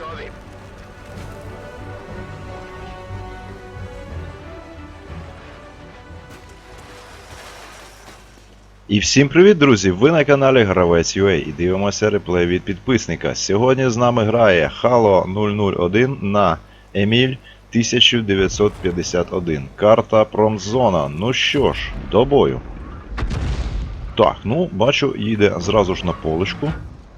Готові. І всім привіт, друзі! Ви на каналі Гравець UA і дивимося реплей від підписника. Сьогодні з нами грає Halo 001 на Еміль 1951. Карта Промзона. Ну що ж, до бою. Так, ну, бачу, їде зразу ж на полочку.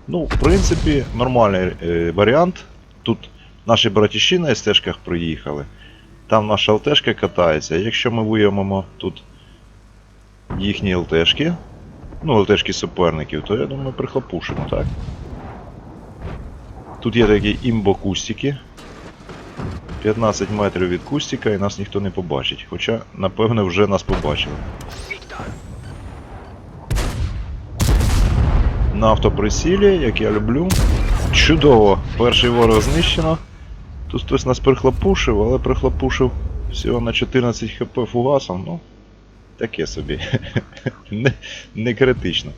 Ну, в принципі, нормальний е, варіант. Тут наші братіші на СТ-шках приїхали. Там наша ЛТшка катається. Якщо ми виявимо тут їхні ЛТшки, ну, ЛТшки суперників, то я думаю, прихлопушимо, так? Тут є такі імбо-кустики. 15 метрів від кустика і нас ніхто не побачить. Хоча, напевно, вже нас побачили. На автоприсілі, як я люблю. Чудово! Перший ворог знищено. Тут хтось нас прихлопушив, але прихлопушив всього на 14 хп фугасом, ну. Таке собі. не, не критично.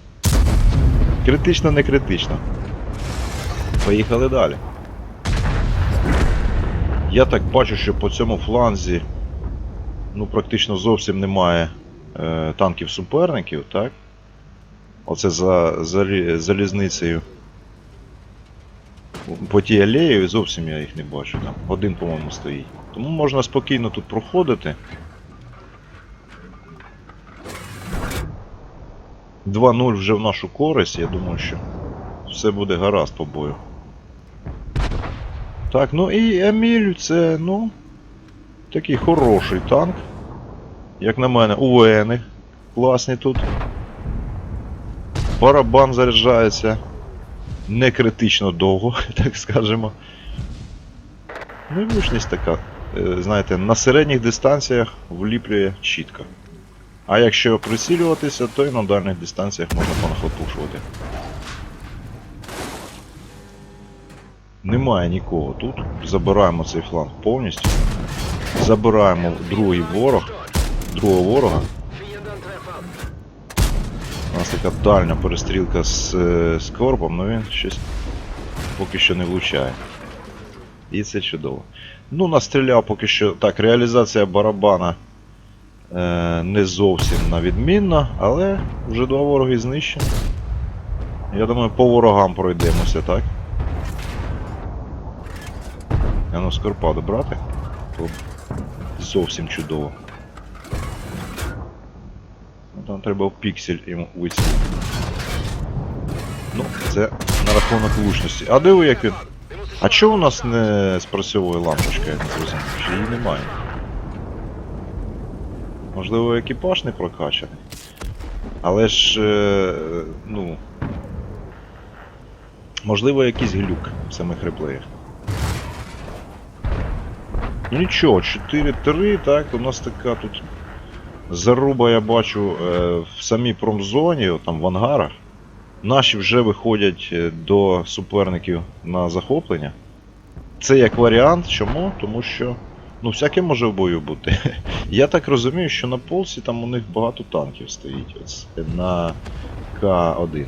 Критично, не критично. Поїхали далі. Я так бачу, що по цьому фланзі ну, практично зовсім немає е, танків суперників, так? Оце за, за залізницею. По тій алеї зовсім я їх не бачу. Там один, по-моєму, стоїть. Тому можна спокійно тут проходити. 2-0 вже в нашу користь, я думаю, що все буде гаразд по бою. Так, ну і Еміль це, ну, такий хороший танк. Як на мене, УВНи класні тут. Барабан заряджається не критично довго, так скажемо. Ну і влучність така, е, знаєте, на середніх дистанціях вліплює чітко. А якщо прицілюватися, то і на дальніх дистанціях можна понахлопушувати. Немає нікого тут. Забираємо цей фланг повністю. Забираємо другий ворог, другого ворога. Нас така дальня перестрілка з, е, з корпом, але він щось поки що не влучає. І це чудово. Ну, настріляв поки що. Так, реалізація барабана е, не зовсім на відмінно, але вже два вороги знищені. Я думаю, по ворогам пройдемося, так? А ну, скорпа добрати. Зовсім чудово. Там треба в піксель йому вицілити. Ну, це на рахунок влучності. А диви як він. А чого у нас не спрацьовує лампочка, я не зрозумів? Чи її немає? Можливо, екіпаж не прокачаний. Але ж. Е, ну. Можливо, якийсь глюк в самих реплеях. Ну нічого, 4-3, так, у нас така тут Заруба я бачу е, в самій промзоні, там в ангарах. Наші вже виходять е, до суперників на захоплення. Це як варіант. Чому? Тому що ну, всяке може в бою бути. Я так розумію, що на полці там у них багато танків стоїть ось, на К1.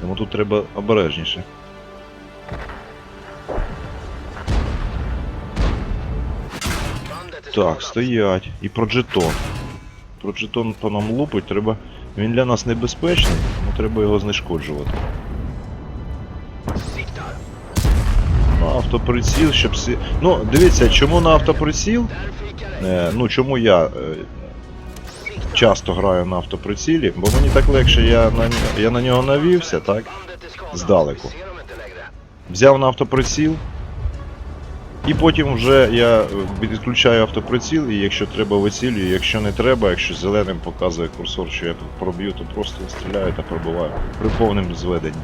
Тому тут треба обережніше. Так, стоять. І про джетон. Про джетон по нам лупить, треба. Він для нас небезпечний, тому треба його знешкоджувати. На автоприціл, щоб всі. Ну, дивіться, чому на автоприціл? Е, ну чому я е, часто граю на автоприцілі, бо мені так легше, я на, я на нього навівся, так? Здалеку. Взяв на автоприціл. І потім вже я е, відключаю автоприціл, і якщо треба вицілюю, якщо не треба, якщо зеленим показує курсор, що я проб'ю, то просто стріляю та пробиваю при повному зведенні.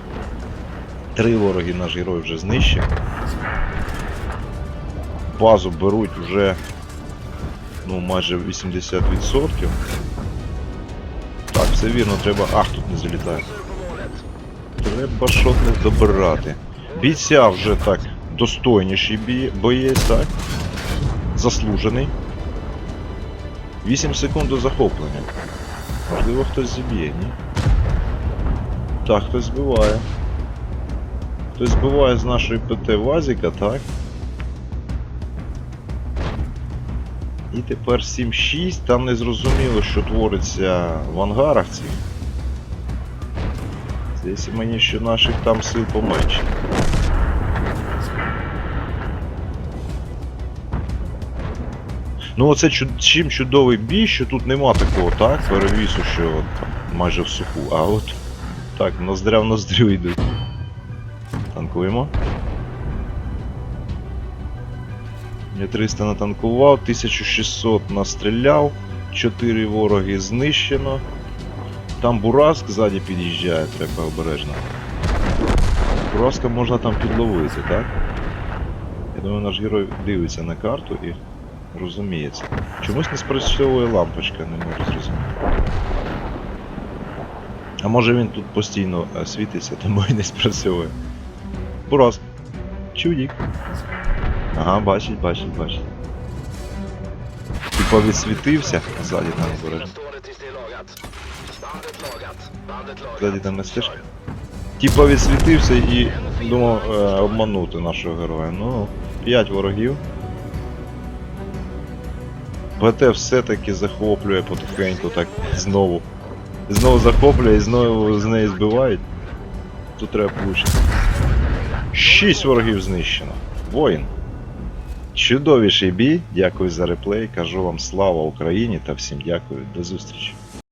Три вороги наш герой вже знищив. Базу беруть вже ну, майже 80%. Так, все вірно, треба. Ах, тут не залітає. Треба шотних добирати. Бійця вже так достойніший боєць, так? Заслужений. 8 секунд до захоплення. Можливо, хтось зіб'є, ні? Так, хтось збиває. Хтось збиває з нашої ПТ Вазіка, так? І тепер 7-6, там не зрозуміло, що твориться в ангарах цих. Здається мені, що наших там сил поменше. Ну оце чим чудовий бій, що тут нема такого, так? Перевісу, що там, майже в суху. А от так, ноздря в ноздрю йдуть. Танкуємо. Я 300 натанкував, 1600 настріляв, 4 вороги знищено. Там Бураск ззаді під'їжджає, треба обережно. Бураска можна там підловити, так? Я думаю, наш герой дивиться на карту і розуміється. Чомусь не спрацьовує лампочка, не можу зрозуміти. А може він тут постійно е, світиться, тому і не спрацьовує. Бураск. Чудік. Ага, бачить, бачить, бачить. Типа відсвітився, ззаді там lagat. Ззаді там не стежка. Типа відсвітився і думав е, обманути нашого героя. Ну, 5 ворогів. ПТ все-таки захоплює потихеньку так знову. Знову захоплює і знову з неї збивають. Тут треба влучити. Шість ворогів знищено. Воїн. Чудовіший бій. Дякую за реплей. Кажу вам слава Україні та всім дякую. До зустрічі.